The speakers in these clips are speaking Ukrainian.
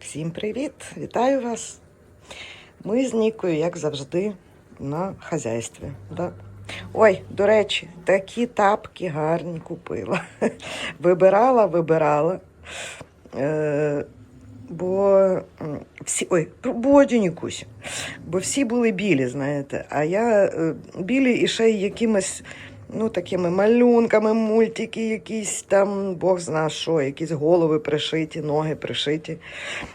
Всім привіт! Вітаю вас! Ми з Нікою, як завжди, на хазяйстві. Да? Ой, до речі, такі тапки гарні купила. Вибирала, вибирала. Е, бо всі. Ой, Нікусь. Бо всі були білі, знаєте. А я е, білі і ще й якимось. Ну, такими малюнками, мультики, якісь там, Бог зна що, якісь голови пришиті, ноги пришиті.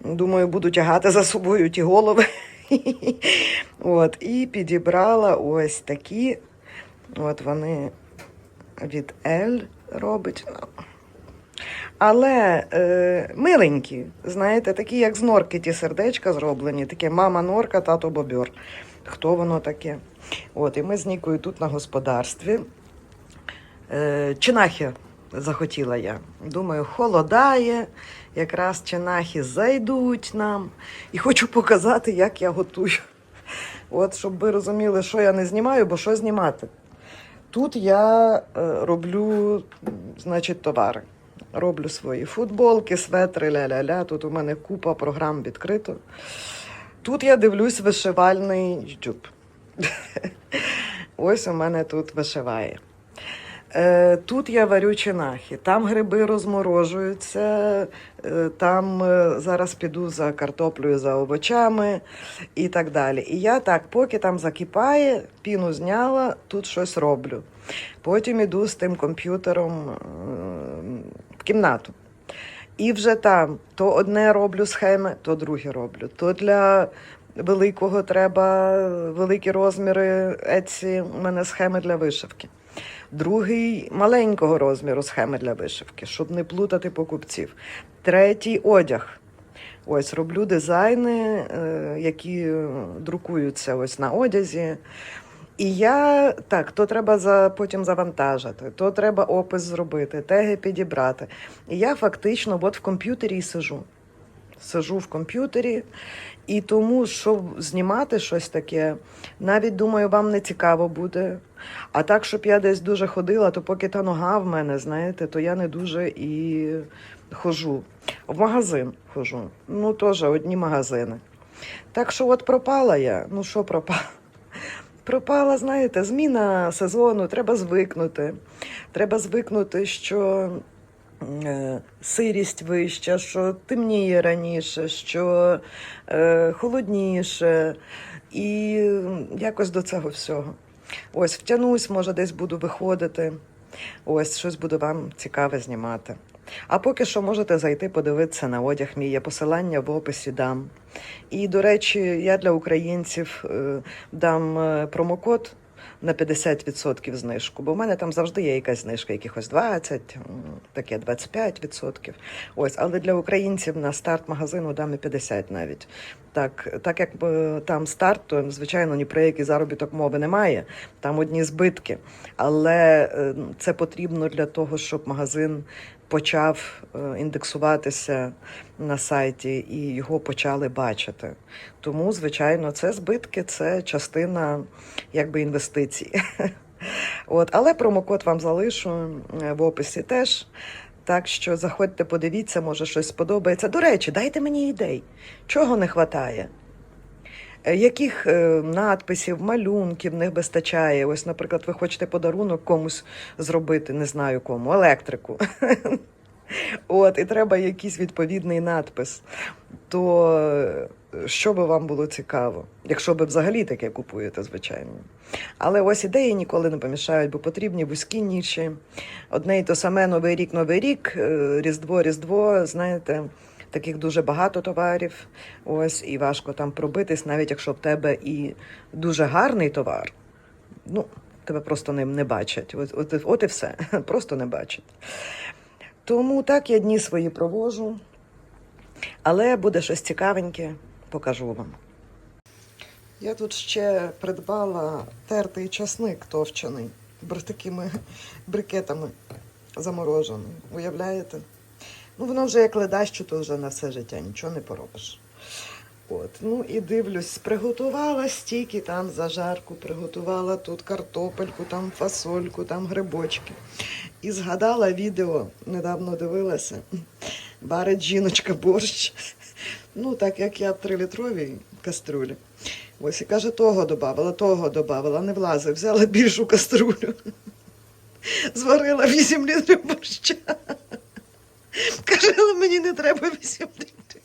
Думаю, буду тягати за собою ті голови. От, і підібрала ось такі. От вони від L робить. Але е, миленькі, знаєте, такі, як з норки ті сердечка зроблені, таке мама норка, тато бобер. Хто воно таке? От, і ми з Нікою тут на господарстві. Е, чинахи захотіла я. Думаю, холодає, якраз чинахи зайдуть нам. І хочу показати, як я готую. От, щоб ви розуміли, що я не знімаю, бо що знімати. Тут я е, роблю, значить, товари. Роблю свої футболки, светри, ля-ля-ля. Тут у мене купа програм відкрито. Тут я дивлюсь вишивальний YouTube. Ось у мене тут вишиває. Е, Тут я варю чинахи, там гриби розморожуються, е, там е, зараз піду за картоплею, за овочами і так далі. І я так, поки там закипає, піну зняла, тут щось роблю. Потім іду з тим комп'ютером в кімнату. І вже там то одне роблю схеми, то друге роблю. То для великого треба великі розміри Etsy, у мене схеми для вишивки. Другий маленького розміру схеми для вишивки, щоб не плутати покупців. Третій одяг. Ось роблю дизайни, е, які друкуються ось на одязі. І я так, то треба за, потім завантажити, то треба опис зробити, теги підібрати. І я фактично от в комп'ютері сижу. Сижу в комп'ютері, і тому, щоб знімати щось таке, навіть думаю, вам не цікаво буде. А так, щоб я десь дуже ходила, то поки та нога в мене, знаєте, то я не дуже і хожу. В магазин хожу. Ну, теж одні магазини. Так що от пропала я. Ну, що пропала? Пропала, знаєте, зміна сезону, треба звикнути. Треба звикнути, що сирість вища, що темніє раніше, що е, холодніше. І якось до цього всього. Ось втянусь, може, десь буду виходити. Ось щось буду вам цікаве знімати. А поки що можете зайти подивитися на одяг мій. Я посилання в описі дам. І, до речі, я для українців е, дам е, промокод на 50% знижку, бо в мене там завжди є якась знижка, якихось 20, таке 25%. Ось, але для українців на старт магазину дам і 50 навіть. Так, так як е, там старт, то звичайно ні про який заробіток мови немає. Там одні збитки. Але е, це потрібно для того, щоб магазин почав е, індексуватися на сайті і його почали бачити. Тому, звичайно, це збитки, це частина якби інвестицій. От, але промокод вам залишу е, в описі теж. Так що заходьте, подивіться, може щось сподобається. До речі, дайте мені ідей, чого не вистачає. Яких е, надписів, малюнків не вистачає? Ось, наприклад, ви хочете подарунок комусь зробити, не знаю кому, електрику. От, і треба якийсь відповідний надпис. То е, що би вам було цікаво, якщо ви взагалі таке купуєте, звичайно. Але ось ідеї ніколи не помішають, бо потрібні вузькі ніші. Одне і то саме Новий рік, Новий рік, е, Різдво, Різдво, знаєте. Таких дуже багато товарів, ось і важко там пробитись, навіть якщо в тебе і дуже гарний товар, ну тебе просто не, не бачать. От, от, от і все, просто не бачать. Тому так я дні свої провожу, але буде щось цікавеньке, покажу вам. Я тут ще придбала тертий часник товчений, такими брикетами заморожений. Уявляєте? Ну, воно вже як ледащо, то вже на все життя, нічого не поробиш. От, ну і дивлюсь, приготувала стільки там зажарку, приготувала тут картопельку, там фасольку, там грибочки. І згадала відео, недавно дивилася, варить жіночка борщ Ну, так як я в трилітровій каструлі. Ось і каже, того додавала, того додавала, не влазив, взяла більшу каструлю. Зварила 8 літрів борща. Але мені не треба 8 літрів.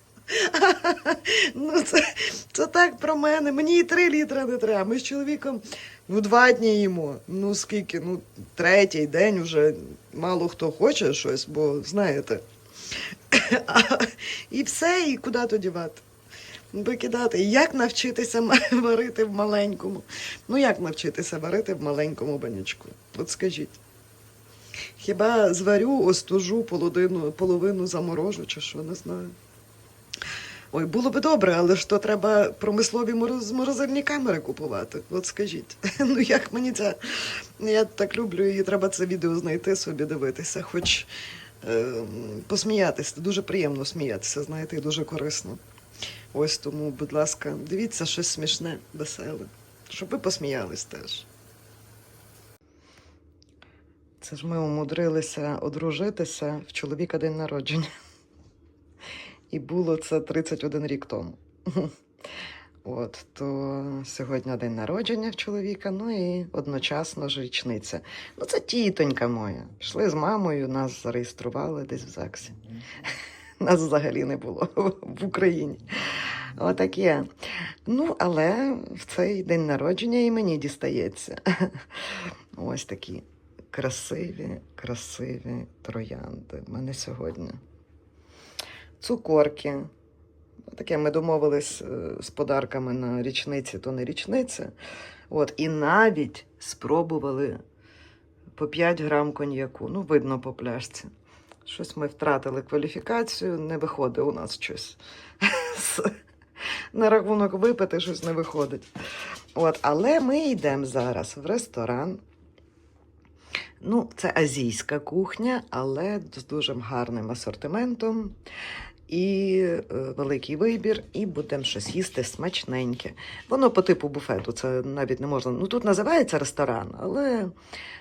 Ну, це, це так про мене. Мені і 3 літра не треба. Ми з чоловіком ну, два дні їмо. Ну скільки? Ну, третій день вже мало хто хоче щось, бо знаєте. І все, і куди то дівати? Викидати. І Як навчитися варити в маленькому? Ну як навчитися варити в маленькому банячку? От скажіть. Хіба зварю, остужу, половину, половину заморожу, чи що, не знаю. Ой, було би добре, але ж то треба промислові мороз- морозильні камери купувати. От скажіть. Ну як мені це. Я так люблю і треба це відео знайти собі, дивитися, хоч е, посміятися. Дуже приємно сміятися, знаєте, і дуже корисно. Ось тому, будь ласка, дивіться щось смішне, веселе, щоб ви посміялись теж. Це ж ми умудрилися одружитися в чоловіка день народження. І було це 31 рік тому. От, то сьогодні день народження в чоловіка, ну і одночасно ж річниця. Ну, це тітонька моя. Пішли з мамою, нас зареєстрували десь в ЗАГСі. Нас взагалі не було в Україні. Отаке. Ну, але в цей день народження і мені дістається. Ось такі красиві, красиві троянди. в мене сьогодні. Цукорки. Таке ми домовились е, з подарками на річниці, то не річниця. От, і навіть спробували по 5 грам коньяку. Ну, видно по пляшці. Щось ми втратили кваліфікацію, не виходить у нас щось. На рахунок випити щось не виходить. От, але ми йдемо зараз в ресторан. Ну, це азійська кухня, але з дуже гарним асортиментом і е, великий вибір, і будемо щось їсти смачненьке. Воно по типу буфету, це навіть не можна. Ну тут називається ресторан, але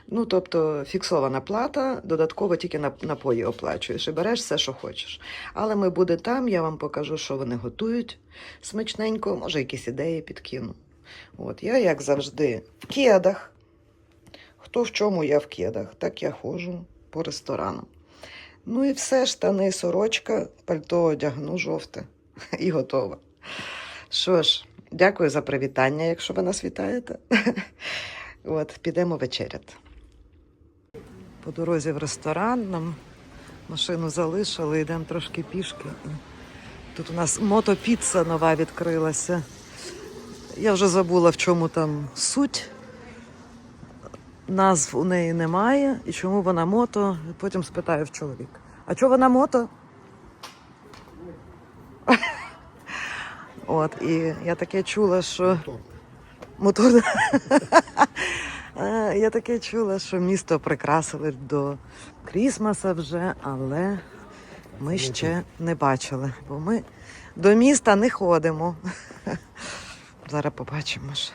ну тобто фіксована плата, додатково тільки на напої оплачуєш і береш все, що хочеш. Але ми буде там, я вам покажу, що вони готують смачненько, може, якісь ідеї підкину. От я, як завжди, в кедах. Хто в чому я в кедах, так я ходжу по ресторанам. Ну і все, штани, сорочка, пальто одягну жовте і готово. Що ж, дякую за привітання, якщо ви нас вітаєте. От, підемо вечеряти. По дорозі в ресторан нам машину залишили, йдемо трошки пішки. Тут у нас мотопіца нова відкрилася. Я вже забула, в чому там суть. Назв у неї немає, і чому вона мото. Потім спитаю в чоловіка. А чого вона мото? От, і я таке чула, що. Мотор. Е, Я таке чула, що місто прикрасили до Крісмаса вже, але ми ще не бачили, бо ми до міста не ходимо. Зараз побачимо ж.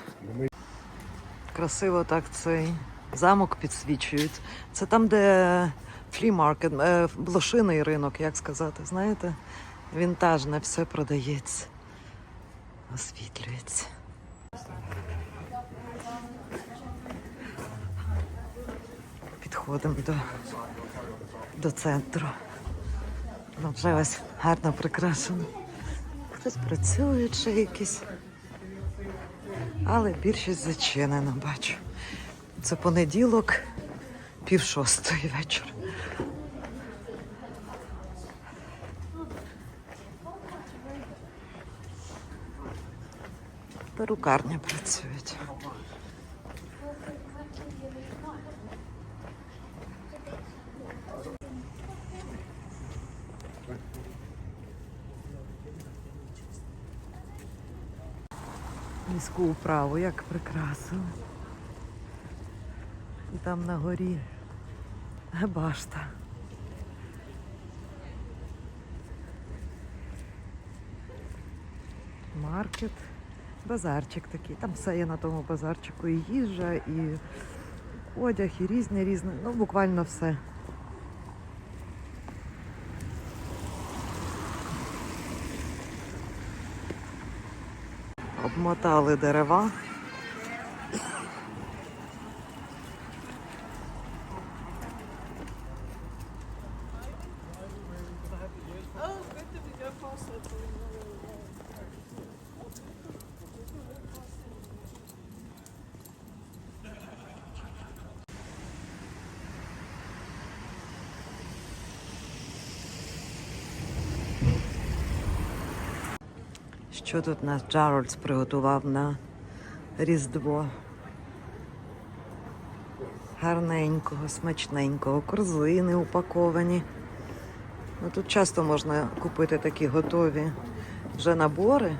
Красиво так цей замок підсвічують. Це там, де флі-маркет, е, блошиний ринок, як сказати, знаєте? Вінтажне все продається, освітлюється. Підходимо до, до центру. Ну, вже ось гарно прикрашено. Хтось працює чи якісь. Але більшість зачинено, бачу. Це понеділок, пів шостої вечора. Перукарня працюють. Міську управу як прикрасили. І там на горі башта. Маркет, базарчик такий. Там все є на тому базарчику. І їжа, і одяг, і різне, різне. Ну, буквально все. Обмотали дерева. Що тут нас Джарольдс приготував на Різдво? Гарненького, смачненького, корзини упаковані. Ну, тут часто можна купити такі готові вже набори.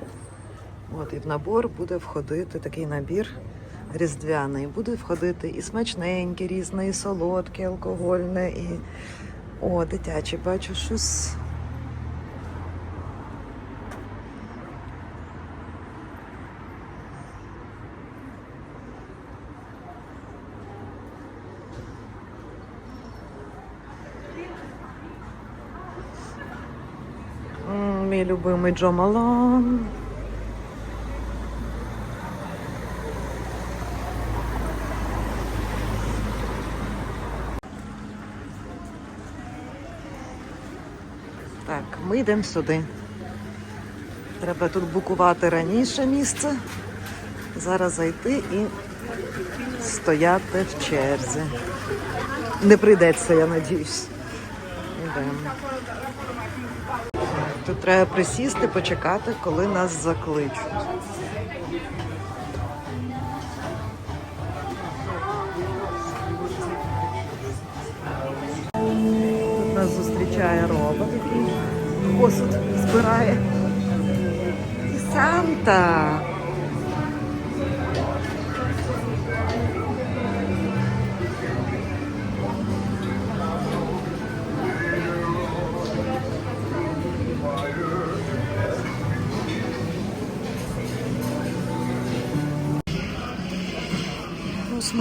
От, і в набор буде входити такий набір різдвяний. Буде входити і смачненьке, різне, і солодке, алкогольне, і о, дитячі, бачу щось. М, Мій любимий Джо Малон. Так, ми йдемо сюди. Треба тут букувати раніше місце. Зараз зайти і стояти в черзі. Не прийдеться, я надіюсь. Йдемо. Тут треба присісти, почекати, коли нас закличуть. Тут нас зустрічає робот, який посуд збирає. Санта.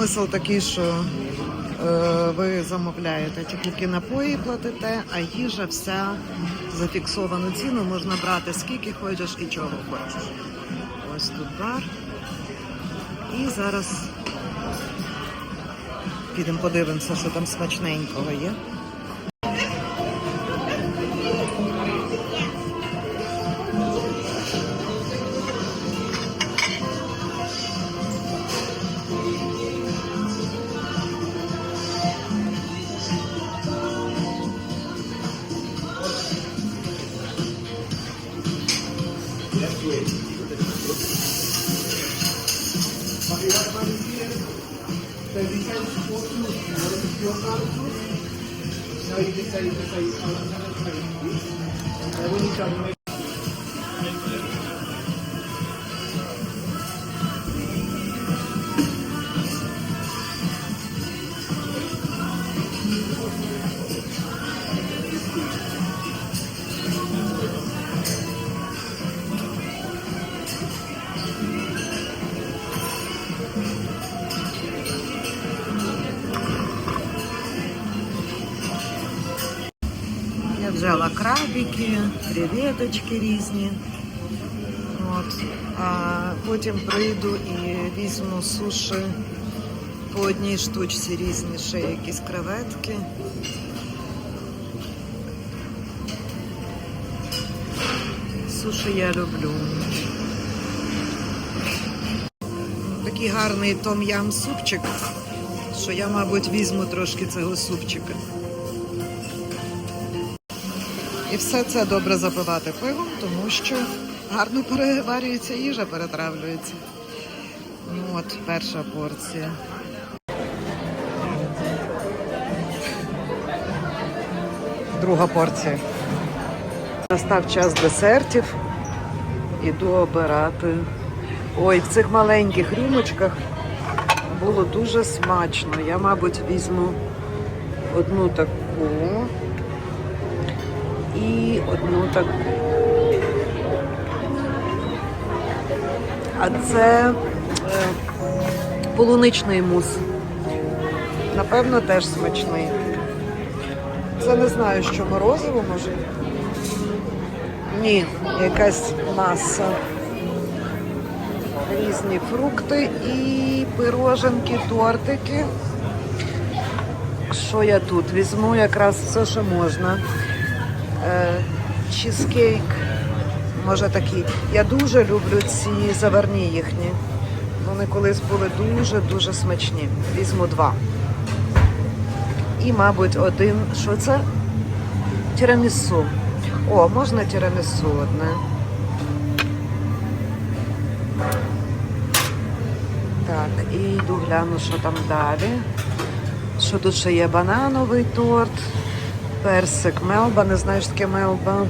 Смисл такий, що е, ви замовляєте тільки напої платите, а їжа вся за фіксовану ціну можна брати скільки хочеш і чого хочеш. Ось тут бар. І зараз підемо подивимося, що там смачненького є. Креветочки різні. От. А потім прийду і візьму суші по одній штучці різні, ще якісь креветки. Суші я люблю. Такий гарний том-ям супчик, що я, мабуть, візьму трошки цього супчика. І все це добре запивати пивом, тому що гарно переварюється їжа, перетравлюється. Ну от, перша порція. Друга порція. Настав час десертів. Іду обирати. Ой, в цих маленьких рюмочках було дуже смачно. Я, мабуть, візьму одну таку і одну таку. А це е, полуничний мус. Напевно, теж смачний. Це не знаю, що морозиво може. Ні, якась маса. різні фрукти і пироженки, тортики. Що я тут? Візьму якраз все, що можна. Е, чізкейк, може такий. Я дуже люблю ці заварні їхні. Вони колись були дуже-дуже смачні. Візьму два. І, мабуть, один. Що це? Тірамісу. О, можна тірамісу одне. Так, і йду гляну, що там далі. Що тут ще є банановий торт, персик мелба, не знаєш таке мелба.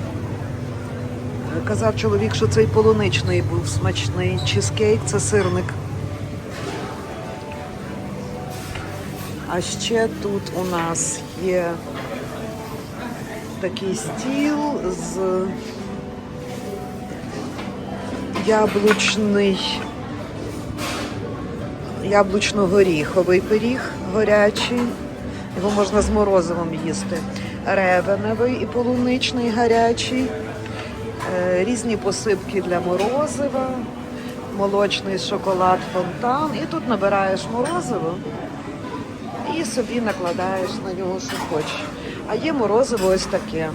Казав чоловік, що цей полуничний був смачний. Чизкейк це сирник. А ще тут у нас є такий стіл з яблучний, яблучно-горіховий пиріг горячий. Його можна з морозивом їсти. Ревеневий і полуничний гарячий. Е, Різні посипки для морозива, молочний шоколад фонтан. І тут набираєш морозиво і собі накладаєш на нього, що хочеш. А є морозиво ось таке.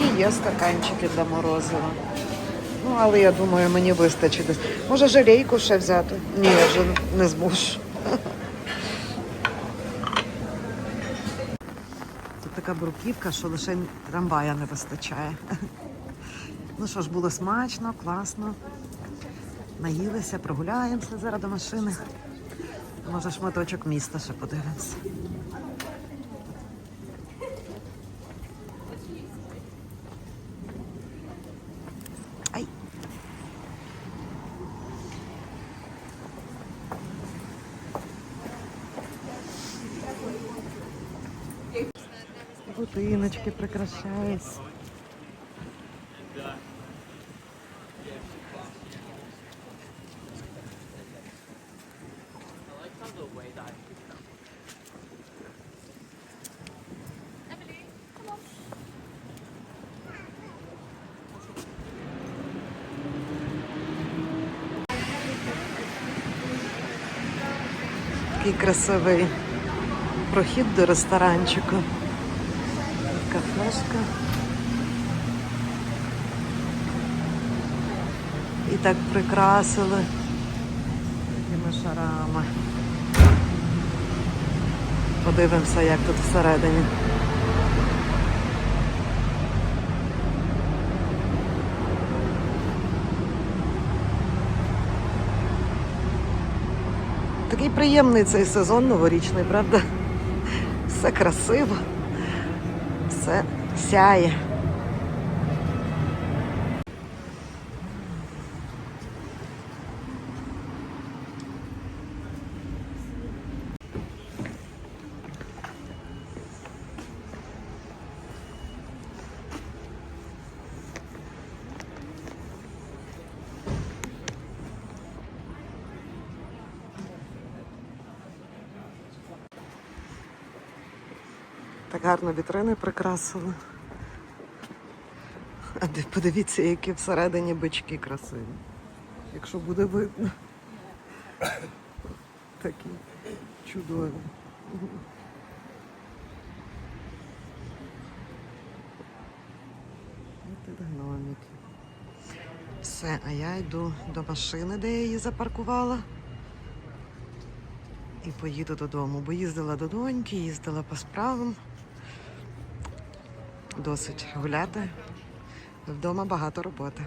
І є стаканчики для морозива. Ну, але я думаю, мені вистачить. Може, жалейку ще взяти? Ні, вже не зможу. Тут така бруківка, що лише трамвая не вистачає. Ну що ж, було смачно, класно. Наїлися, прогуляємося зараз до машини. Може, шматочок міста ще подивимося. Будиночки прикрашаються. Такий красивий прохід до ресторанчику. Кафешка. І так прикрасили такими шарами. Подивимося, як тут всередині. Такий приємний цей сезон новорічний, правда? Все красиво, все saia. Гарно вітрини прикрасили. А подивіться, які всередині бички красиві. Якщо буде видно. Такі чудові. Гномики. Все, а я йду до машини, де я її запаркувала. І поїду додому, бо їздила до доньки, їздила по справам. Досить гуляти. Вдома багато роботи.